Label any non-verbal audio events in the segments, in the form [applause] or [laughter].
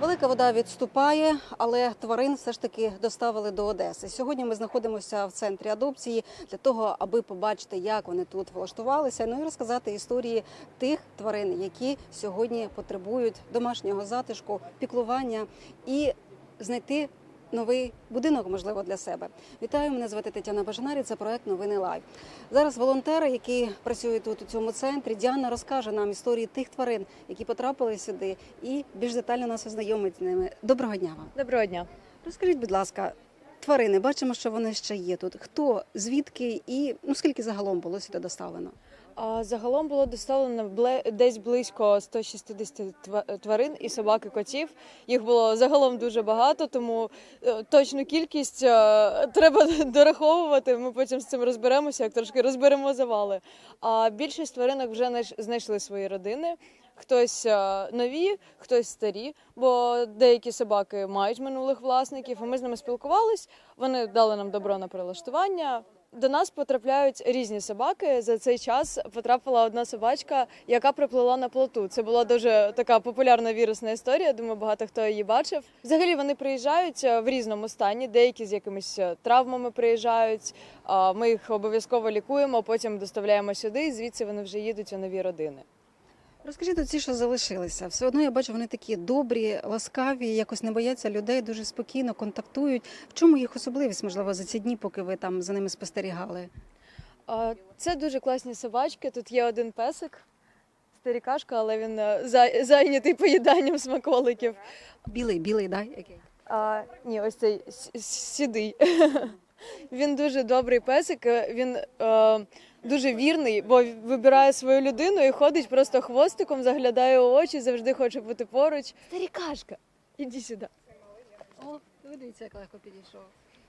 Велика вода відступає, але тварин все ж таки доставили до Одеси. Сьогодні ми знаходимося в центрі адопції для того, аби побачити, як вони тут влаштувалися. Ну і розказати історії тих тварин, які сьогодні потребують домашнього затишку, піклування і знайти. Новий будинок, можливо, для себе. Вітаю, мене звати Тетяна Бажанарі. Це проект Новини Лайв. Зараз волонтери, які працюють тут у цьому центрі, Діана розкаже нам історії тих тварин, які потрапили сюди, і більш детально нас ознайомить з ними. Доброго дня вам. Доброго дня. Розкажіть, будь ласка, тварини, бачимо, що вони ще є тут. Хто, звідки і ну скільки загалом було сюди доставлено? А загалом було доставлено десь близько 160 тва- тварин і собак і котів. Їх було загалом дуже багато, тому е, точну кількість е, треба [laughs] дораховувати. Ми потім з цим розберемося, як трошки розберемо завали. А більшість тваринок вже знайш- знайшли свої родини. Хтось е, нові, хтось старі, бо деякі собаки мають минулих власників. Ми з ними спілкувались. Вони дали нам добро на прилаштування. До нас потрапляють різні собаки. За цей час потрапила одна собачка, яка приплила на плоту. Це була дуже така популярна вірусна історія. Думаю, багато хто її бачив. Взагалі вони приїжджають е, в різному стані. Деякі з якимись е, травмами приїжджають. Ми їх обов'язково лікуємо, потім доставляємо сюди. і Звідси вони вже їдуть у нові родини. Розкажіть оці, що залишилися. Все одно я бачу, вони такі добрі, ласкаві, якось не бояться людей, дуже спокійно контактують. В чому їх особливість, можливо, за ці дні, поки ви там за ними спостерігали? А, Це дуже класні собачки. Тут є один песик, старікашка, але він е, зайнятий поїданням смаколиків. Білий, білий, да? Який? А, ні, ось цей с- с- сідий. [laughs] Він дуже добрий песик. е, Він е, дуже вірний, бо вибирає свою людину і ходить просто хвостиком, заглядає у очі, завжди хоче бути поруч. Старікашка, іди сюди. О, дивіться, як легко підійшов.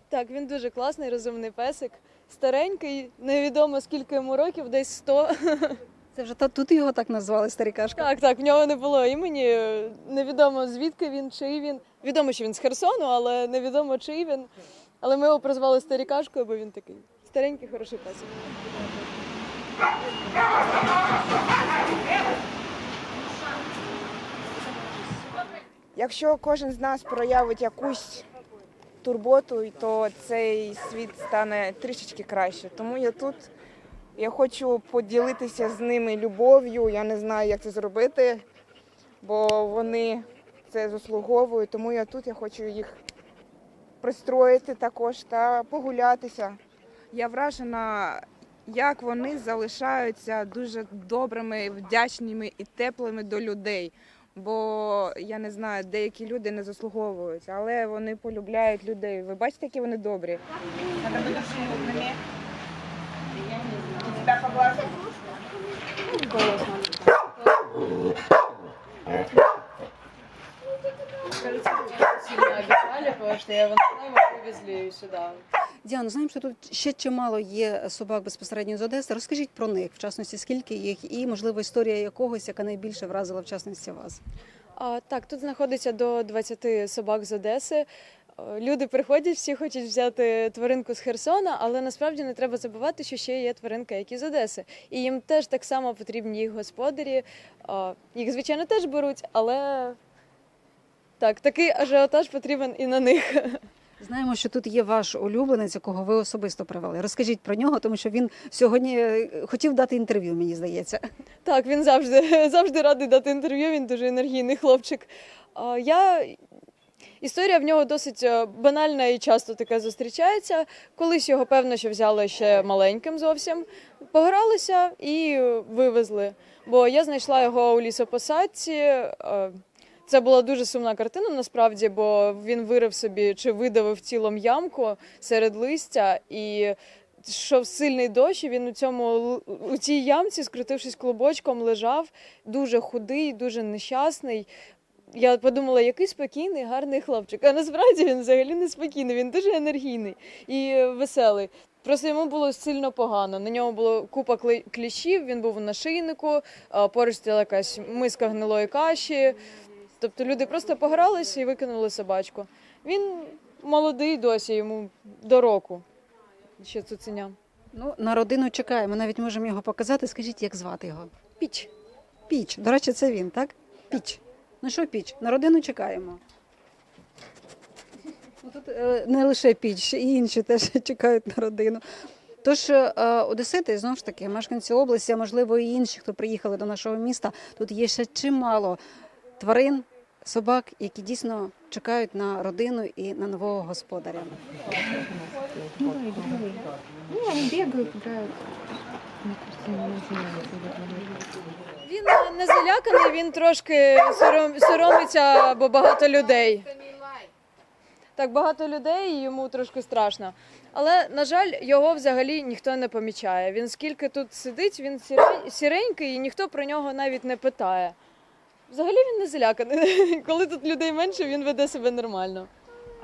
Так, він дуже класний, розумний песик. Старенький, невідомо скільки йому років, десь 100. [laughs] Це вже та- тут його так назвали старікашка. Так, так, в нього не було імені. Невідомо звідки він, чий він. Відомо, що він з Херсону, але невідомо, чий він. Але ми його прозвали старікашкою, бо він такий старенький, хороший песик. Якщо кожен з нас проявить якусь турботу, то цей світ стане трішечки краще. Тому я тут я хочу поділитися з ними любов'ю. Я не знаю, як це зробити, бо вони це заслуговують. Тому я тут я хочу їх пристроїти також та погулятися. Я вражена, як вони залишаються дуже добрими, вдячними і теплими до людей. Бо я не знаю, деякі люди не заслуговують, але вони полюбляють людей. Ви бачите, які вони добрі. Треба бути шумними. Тебе поглажу. Діана, знаємо, що тут ще чимало є собак безпосередньо з Одеси. Розкажіть про них, в частності, скільки їх, і можливо історія якогось, яка найбільше вразила в частності вас. А, так, тут знаходиться до 20 собак з Одеси. Е, Люди приходять, всі хочуть взяти тваринку з Херсона, але насправді не треба забувати, що ще є тваринка, які з Одеси. І їм теж так само потрібні їх господарі. А, Їх, звичайно, теж беруть, але так, такий ажіотаж потрібен і на них. Знаємо, що тут є ваш улюбленець, якого ви особисто привели. Розкажіть про нього, тому що він сьогодні е, хотів дати інтерв'ю, мені здається. Так, він завжди, [laughs] завжди радий дати інтерв'ю, він дуже енергійний хлопчик. Я... Історія в нього досить е, банальна і часто таке зустрічається. Колись його, певно, що взяли ще маленьким зовсім, погралися і вивезли. Бо я знайшла його у лісопосадці. Це була дуже сумна картина насправді, бо він вирив собі чи видавив тілом ямку серед листя і йшов сильний дощ, і він у цьому у цій ямці, скрутившись клубочком, лежав дуже худий, дуже нещасний. Я подумала, який спокійний, гарний хлопчик. А насправді він взагалі не спокійний, він дуже енергійний і веселий. Просто йому було сильно погано. На ньому було купа кліщів, він був у нашийнику, поруч стояла якась миска гнилої каші. Тобто люди просто погралися і викинули собачку. Він молодий досі, йому до року. ще цуценя. Ну, на родину чекаємо. Навіть можемо його показати. Скажіть, як звати його? Піч. Піч. До речі, це він, так? Піч. Ну що, піч? На родину чекаємо. Ну, Тут е, не лише піч, і інші теж [laughs] чекають на родину. Тож е, одесити, знову ж таки, мешканці області, а можливо і інші, хто приїхали до нашого міста, тут є ще чимало тварин, собак, які дійсно чекають на родину і на нового господаря. Ну, во дворе. Він не заляканий, він трошки сором, соромиться, бо багато людей. Так, багато людей, і йому трошки страшно. Але, на жаль, його взагалі ніхто не помічає. Він скільки тут сидить, він сіренький, і ніхто про нього навіть не питає. Взагалі він не заляканий. [laughs] Коли тут людей менше, він веде себе нормально.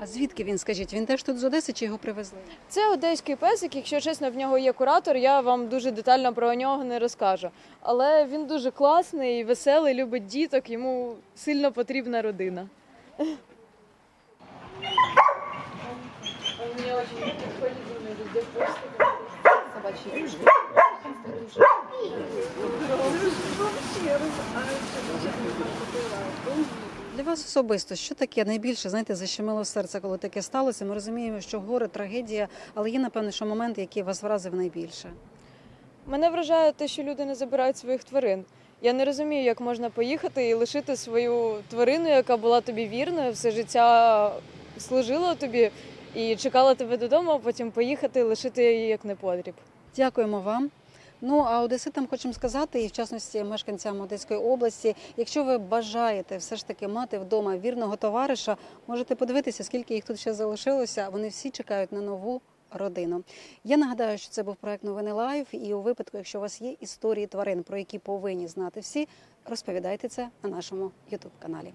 А звідки він, скажіть? Він теж тут з Одеси чи його привезли? Це одеський песик. Якщо чесно, в нього є куратор. Я вам дуже детально про нього не розкажу. Але він дуже класний, веселий, любить діток. Йому сильно потрібна родина. [laughs] Для вас особисто, що таке найбільше, знаєте, защемило серце, коли таке сталося? Ми розуміємо, що горе, трагедія, але є, напевно, що момент, який вас вразив найбільше. Мене вражає те, що люди не забирають своїх тварин. Я не розумію, як можна поїхати і лишити свою тварину, яка була тобі вірною, все життя служила тобі і чекала тебе додому, а потім поїхати і лишити її як непотріб. Дякуємо вам. Ну а одеситам хочемо сказати, і в частності мешканцям Одеської області, якщо ви бажаєте все ж таки мати вдома вірного товариша, можете подивитися, скільки їх тут ще залишилося. Вони всі чекають на нову родину. Я нагадаю, що це був проект Новини Лайв. І у випадку, якщо у вас є історії тварин, про які повинні знати всі, розповідайте це на нашому Ютуб каналі.